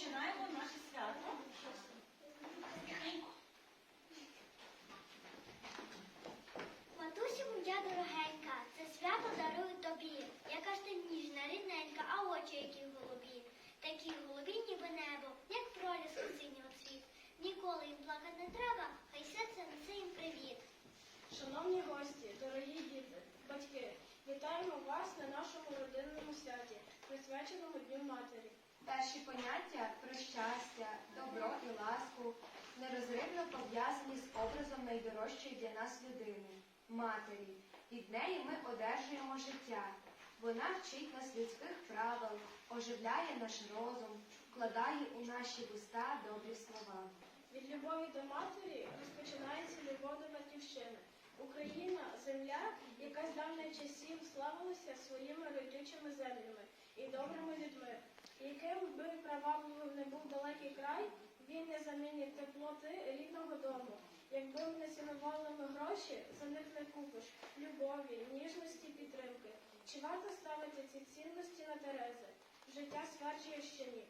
розпочинаємо наше свято. Матусю моя дорогенька, це свято дарую тобі. Яка ж ти ніжна, рідненька, а очі які голубі. Такі голубі, ніби небо, як проліску синього цвіт. Ніколи їм плакати не треба, хай серце несе їм привіт. Шановні гості, дорогі діти, батьки, вітаємо вас на нашому родинному святі, присвяченому Дню Матері. Перші поняття про щастя, добро і ласку нерозривно пов'язані з образом найдорожчої для нас людини матері. Від неї ми одержуємо життя. Вона вчить нас людських правил, оживляє наш розум, вкладає у наші вуста добрі слова. Від любові до матері розпочинається любов до батьківщини. Україна земля, яка з давніх часів славилася своїми родючими землями і добрими людьми. Яким би привабливим не був далекий край, він не замінить теплоти рідного дому. Якби не цінували ми гроші, за них не купиш любові, ніжності, підтримки. Чи варто ставити ці цінності на Терези? Життя стверджує, що ні.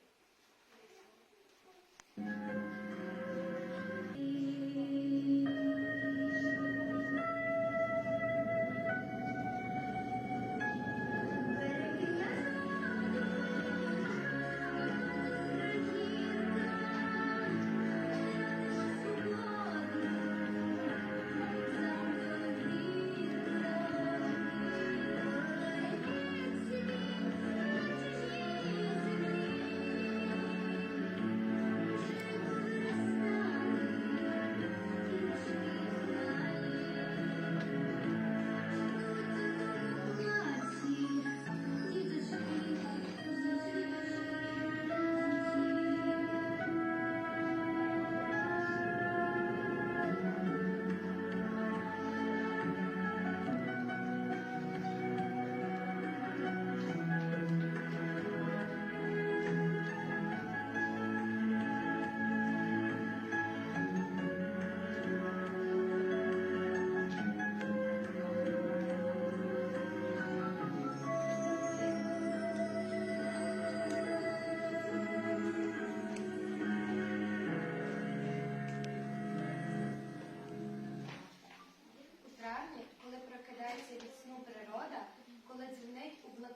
У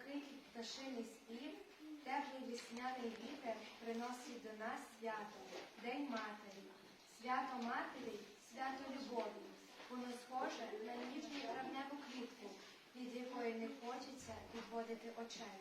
пташиний спів, теплий весняний вітер приносить до нас свято, День Матері. Свято Матері, свято любові. Воно схоже на ніжну травневу квітку, від якої не хочеться відводити очей.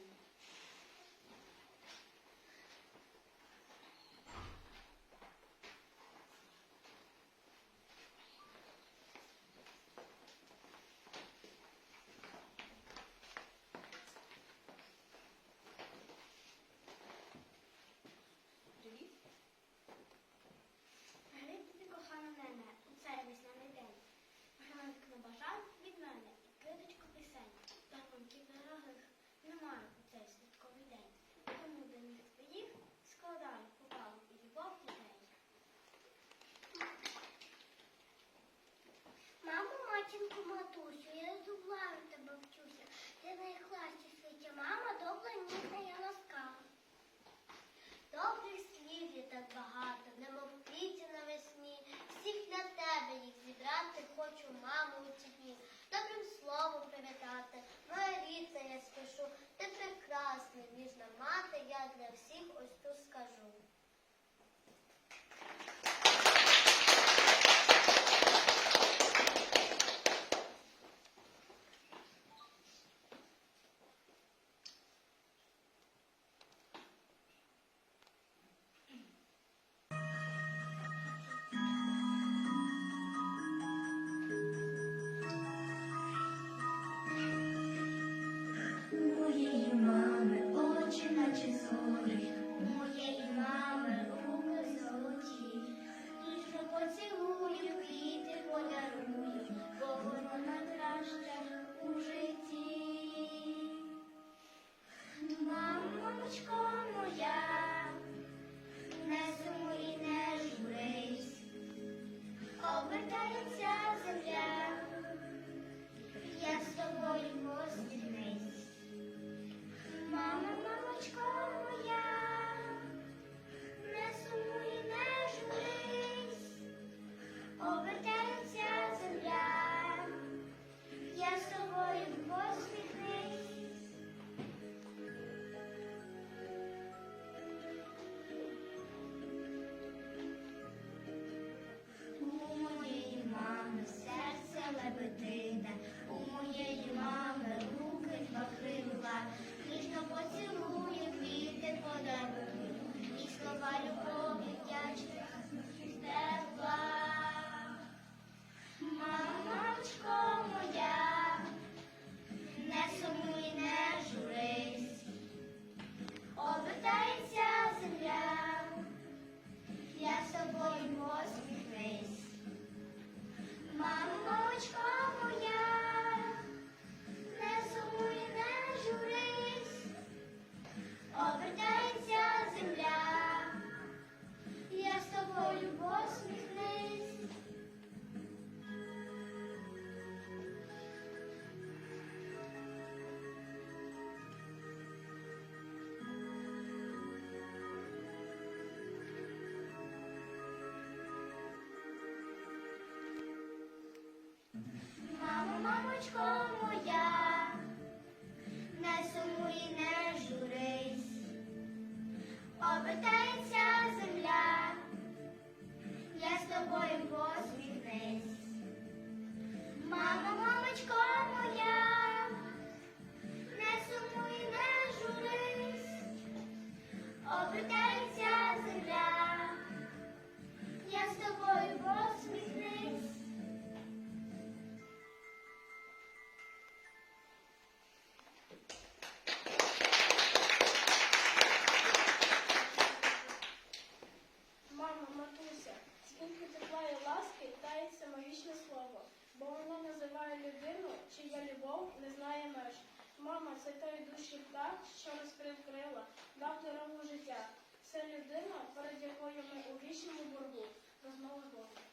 чия любов не знає меж. Мама, це той душі птах, що розкрив крила, дав дорогу життя. Це людина, перед якою ми у вічному боргу. розмови Бога.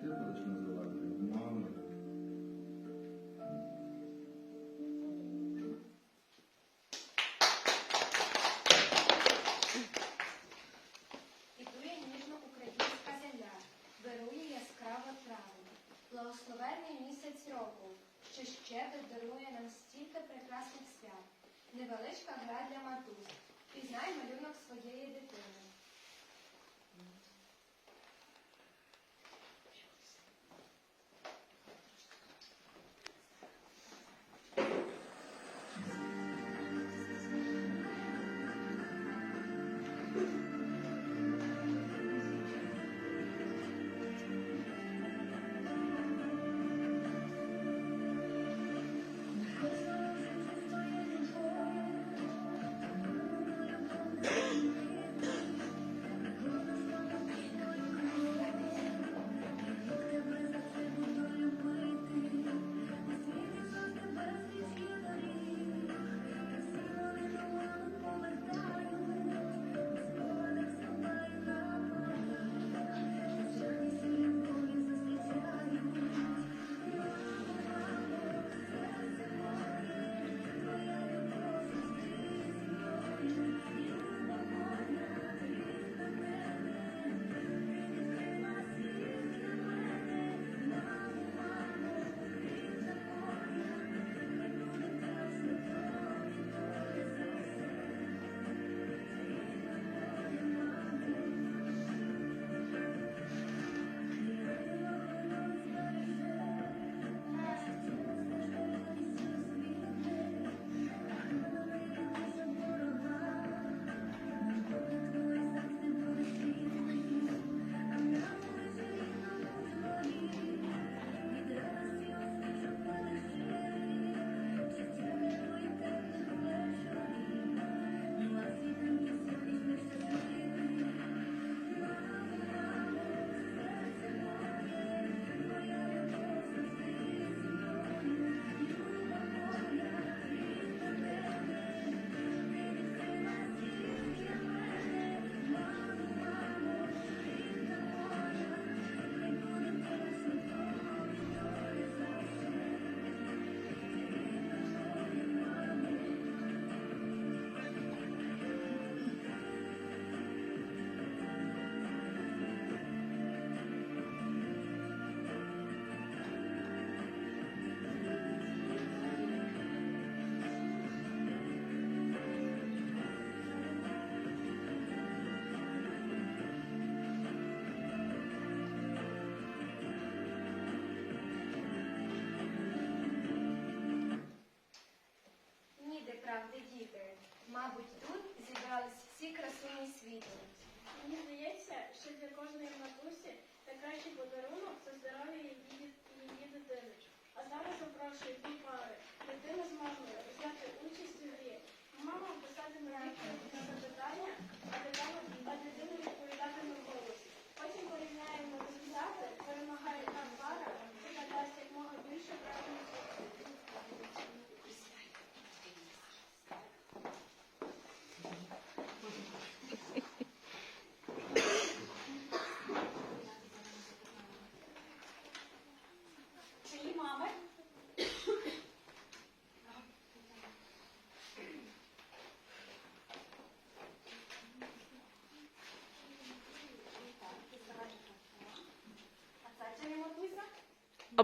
Pierwsza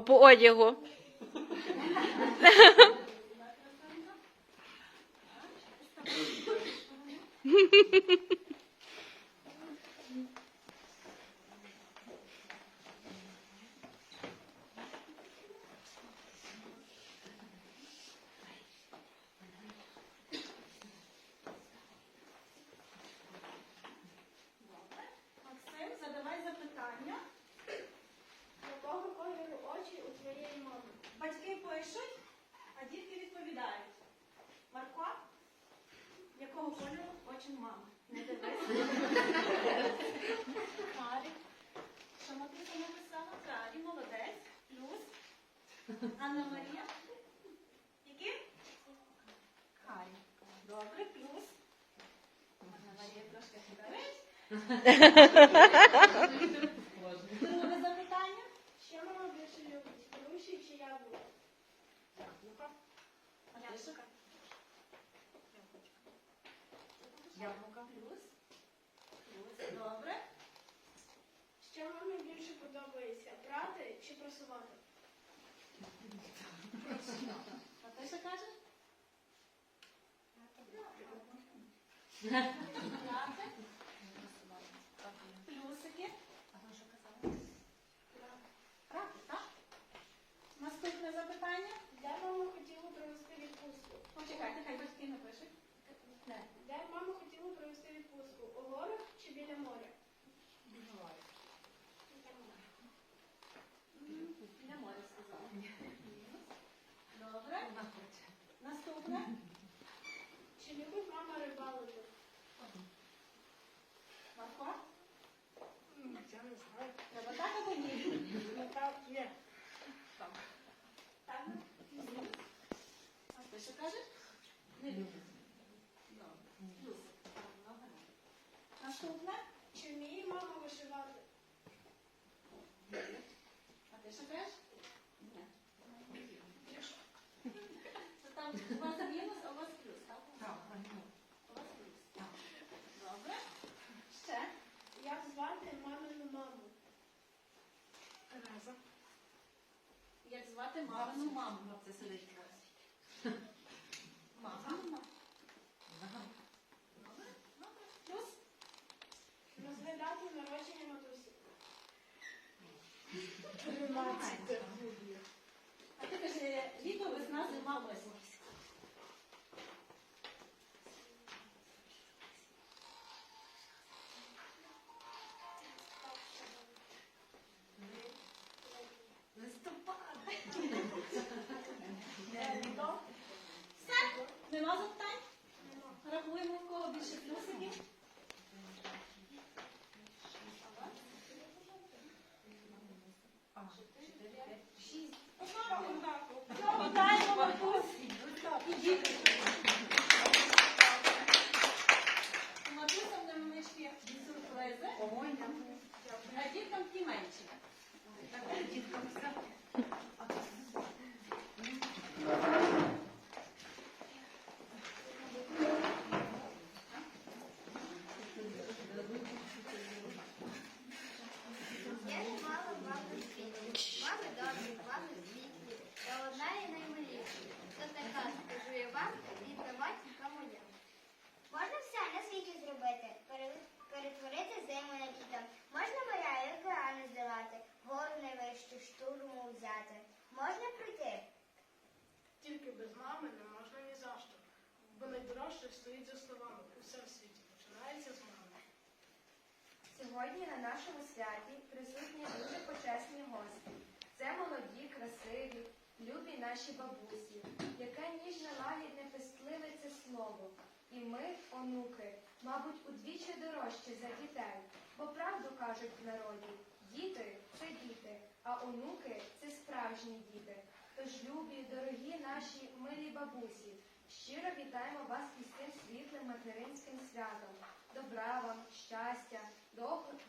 по одягу. Максим, задавай запитання. Якого кольору очі у твоєї мами? Батьки пишуть, а дітки відповідають. Марко, якого кольору очі мами? Не дивись. Марі, що Матуся написала? Праві, молодець. Плюс. Анна Марія. Які? Карі. Добре, плюс. Марія трошки хитаєш. Друге запитання. Що мама більше любить? Груші чи яблука? Яблука. Яблука. Плюс. Плюс. Добре. Що мамі більше подобається? Прати чи просувати? А ти що? Прати. Плюсики. А ви що казали? Прати, так? Наступне запитання. Де мама хотіла провести відпустку? Почекайте, хай батьки напишуть. Де мама хотіла провести відпустку? У горах чи біля моря? Не можу сказати. Добре. Наступне. Чи любить мама рибалити? Марко? Треба так або ні? Ні. Так. Так? А ти що кажеш? Не. Добре. Плюс. Наступне. Чи вміє мама вишивати? А ти що кажеш? Ні. Це там у вас мінус, а у вас плюс, так? Так. У вас плюс. Добре. Ще. Як звати мамину маму? Як звати мамину маму? Це сидить Мама. Плюс. Розглядати народження матусі. А ти каже, літо, весна, зима, осінь. Літо. Все. Нема запитань? Рахуємо, в кого більше плюсиків. Вітаємо, Маркус. Ідіть. У Матуся в невеличкі сюрпризи, а діткам ті менші. Так, діткам все. Я не мала мами в світі. Мами добрі, мами світлі. Та одна і наймиліша. То така, скажу я вам, рідна матінка моя. Можна все на світі зробити, пере- перетворити зиму на літо. Можна моря і океани здолати, гору найвищу штурму взяти. Можна пройти. Тільки без мами не можна ні за що. Бо найдорожче стоїть за словами. Усе в світі починається з мами. Сьогодні на нашому святі присутні дуже почесні гості. Це молоді, красиві, любі наші бабусі, яке ніжне лагідне пестливе це слово. І ми, онуки, мабуть, удвічі дорожчі за дітей, бо правду кажуть в народі, діти це діти, а онуки це справжні діти. Тож, любі, дорогі наші милі бабусі, щиро вітаємо вас із цим світлим материнським святом. Добра вам, щастя, довгих,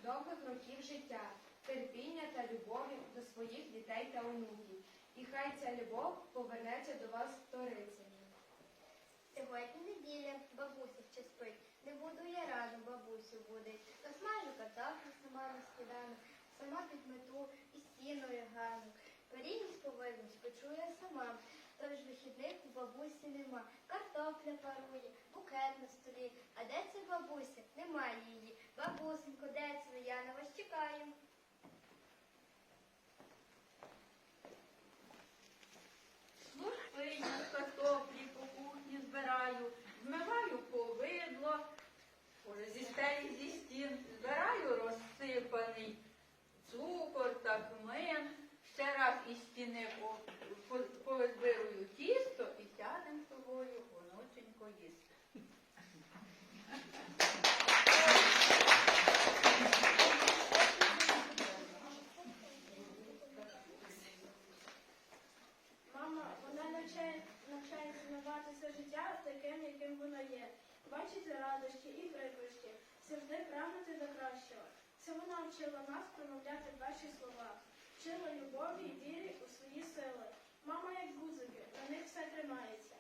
років життя, терпіння та любові до своїх дітей та онуків. І хай ця любов повернеться до вас вторицею. Сьогодні неділя, бабуся ще спить. Не буду я рано бабусю будить. Посмажу картоплю сама на сама підмету і стіною гану. Пиріг печу я сама. Тож вихідних у бабусі нема. Картопля парує, букет на столі. А де це бабуся? Немає її. Бабусенько, де це? Я на вас чекаю. З картоплі по кухні збираю, змиваю повидло, уже зі стелі зі стін, збираю розсипаний цукор та кмин, ще раз із стіни по- по- повизбирую тісто і сядем з тобою онученько їсти. Мама, вона навчає, навчає цінувати життя таким, яким воно є. Бачити радощі і прикрощі, завжди прагнути до кращого. Це вона вчила нас промовляти перші слова, вчила любові і вірі у свої сили. Мама як гузики, на них все тримається.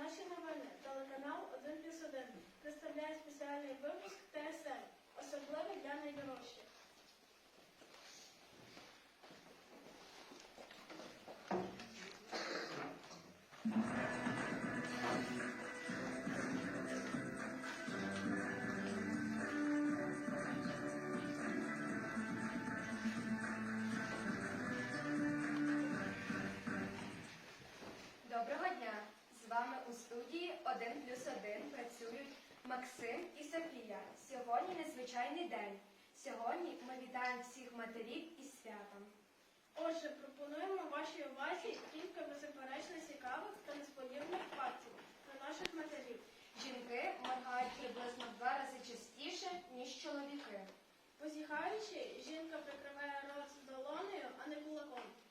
Наші новини, телеканал 1 плюс 1 представляє спеціальний випуск ТСН, особливий для найдорожчих. Доброго студії 1 плюс 1 працюють Максим і Софія. Сьогодні незвичайний день. Сьогодні ми вітаємо всіх матерів із святом. Отже, пропонуємо вашій увазі кілька беззаперечно цікавих та несподіваних фактів про наших матерів. Жінки моргають приблизно в два рази частіше, ніж чоловіки. Позіхаючи, жінка прикриває рот долонею, а не кулаком.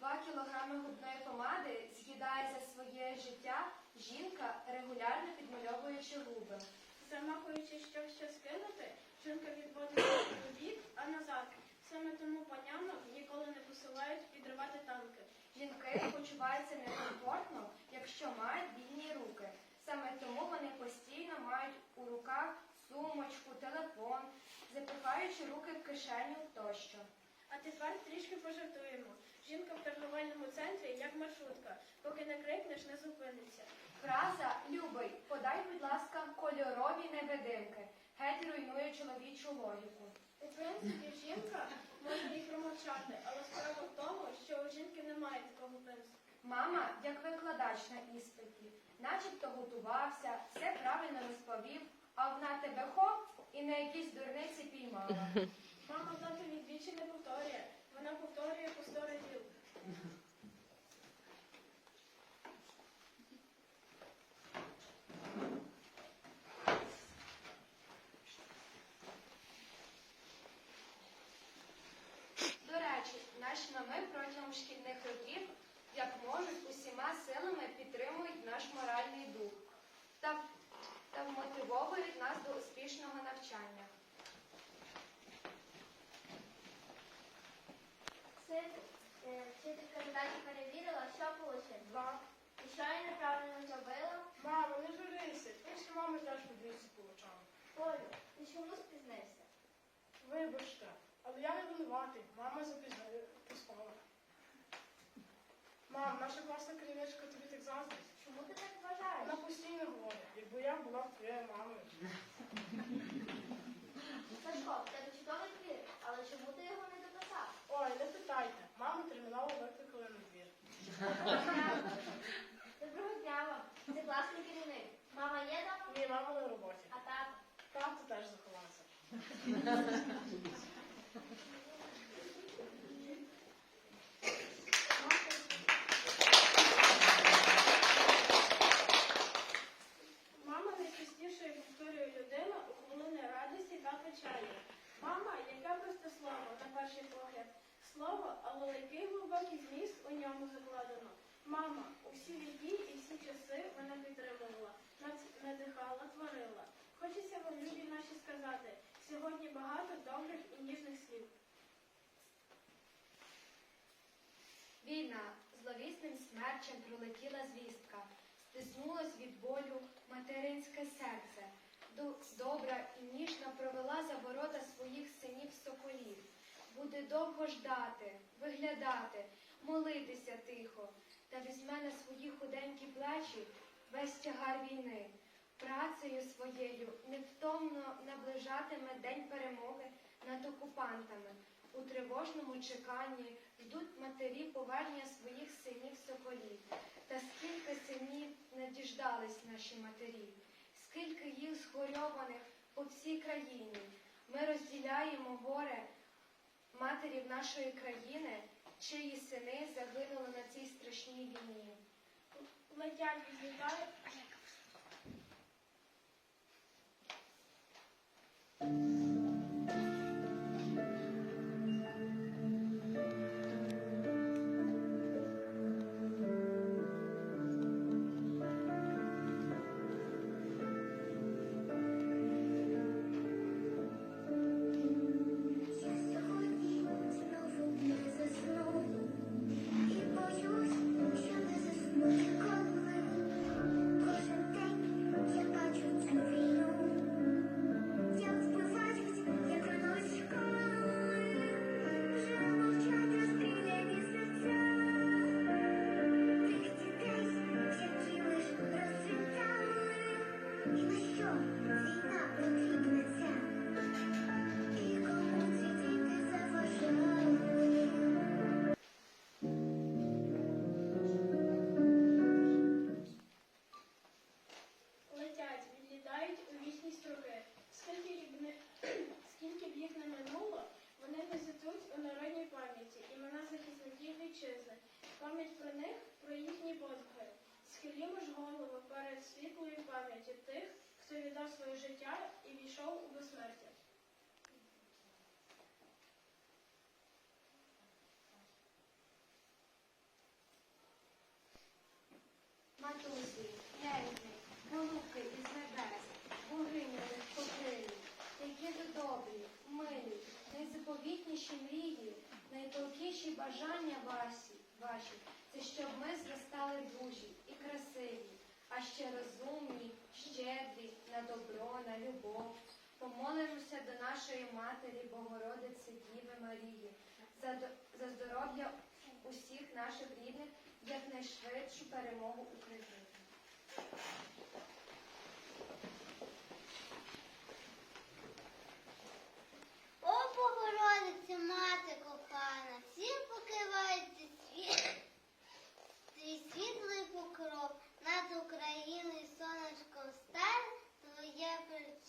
Два кілограми губної помади з'їдає за своє життя жінка, регулярно підмальовуючи губи. Замахуючи, щоб щось кинути, жінка відводить у бік, а назад. Саме тому панянок ніколи не посилають підривати танки. Жінки почуваються некомфортно, якщо мають вільні руки. Саме тому вони постійно мають у руках сумочку, телефон, запихаючи руки в кишеню тощо. А тепер трішки пожартуємо. Жінка в торговельному центрі як маршрутка. Поки не крикнеш, не зупиниться. Фраза Любий, подай, будь ласка, кольорові невидимки. Геть руйнує чоловічу логіку. У принципі, жінка може і промовчати, але справа в тому, що у жінки немає такого принципу. Мама, як викладач на іспиті, начебто готувався, все правильно розповів, а вона тебе хоп і на якісь дурниці піймала. Мама татові двічі не повторює. Вона повторює по сто разів. До речі, наші мами протягом шкільних років, як можуть, усіма силами підтримують наш моральний дух та, та вмотивовують нас до успішного навчання. Це е, вчителька задачі перевірила, що вийшло. Два. І що я неправильно зробила? Мамо, не журися, ти ж мами теж подивися получала. Олю, ти чому спізнився? Вибачте, але я не винуватий. Мама запізнила. Мам, наша класна керівничка тобі так заздрить. Чому ти так вважаєш? Вона постійно говорить, якби я була твоєю мамою. Сашко, в тебе чудовий твір, але чому ти його не дописав? Ой, не питайте, маму терміново викликали на двір. Доброго дня вам. Це класний керівник. Мама є там? Ні, мама на роботі. А тато? Тато теж заховався. Мама найчастішою повторює людину у хвилини радості та печалі. Мама, яке просто слово, на перший погляд. Слово, але який глибокий зміст у ньому закладено. Мама, у всі віки і всі часи вона підтримувала, над- надихала, творила. Хочеться вам, любі наші, сказати, сьогодні багато добрих і ніжних слів. Війна зловісним смерчем пролетіла звістка, стиснулось від болю материнське серце. Ду- Добра і ніжна провела за ворота своїх синів соколів. Буде довго ждати, виглядати, молитися тихо. та візьме на свої худенькі плечі весь тягар війни. Працею своєю невтомно наближатиме день перемоги над окупантами. У тривожному чеканні ждуть матері повернення своїх синів соколів. Та скільки синів не діждались наші матері, скільки їх згорьованих по всій країні. Ми розділяємо горе матерів нашої країни, чиї сини загинули на цій страшній війні. Летять, відлітають. Війшов у безсмертя. Матусі, неньки, голубки із небес, богиня покрилі, які ви добрі, милі, найзаповітніші мрії, найтолкіші бажання ваші, ваші, це щоб ми зростали дружі і красиві, а ще розумні, щедрі на добро, на любов. Помолимося до нашої матері Богородиці Діви Марії за, за здоров'я усіх наших рідних, якнайшвидшу перемогу України. О, Богородице, мати кохана, всім покривається світ, твій світлий покров над Україною сонечком стане, твоя пречиста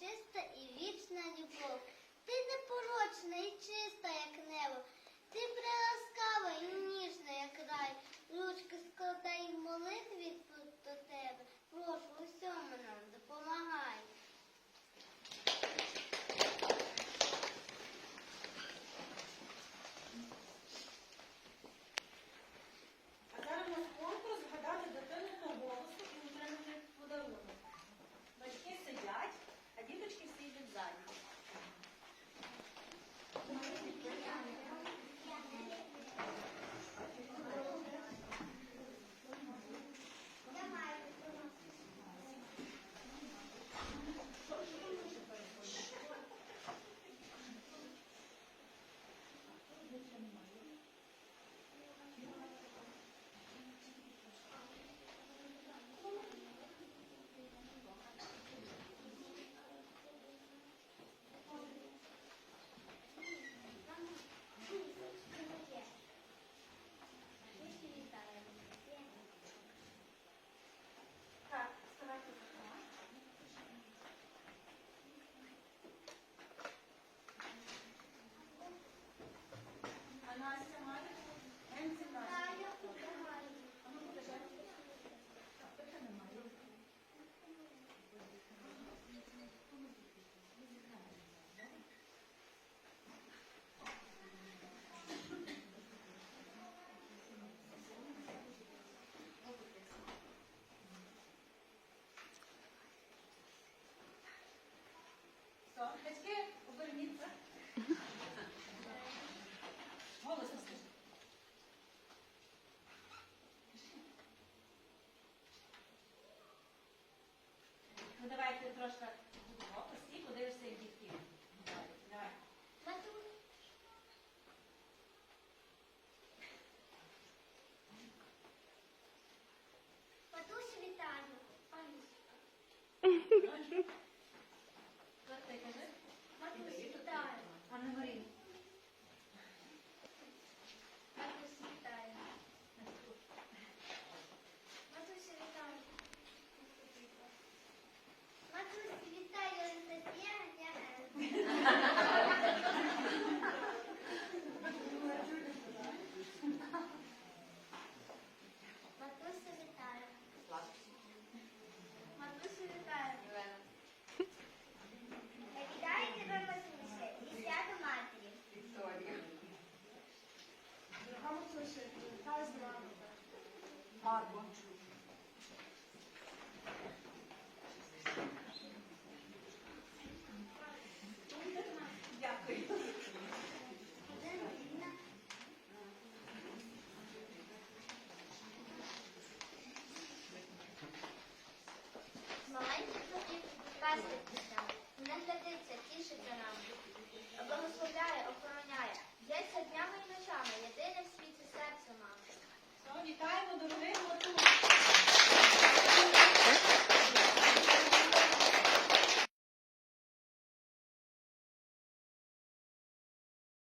It's good. Gracias.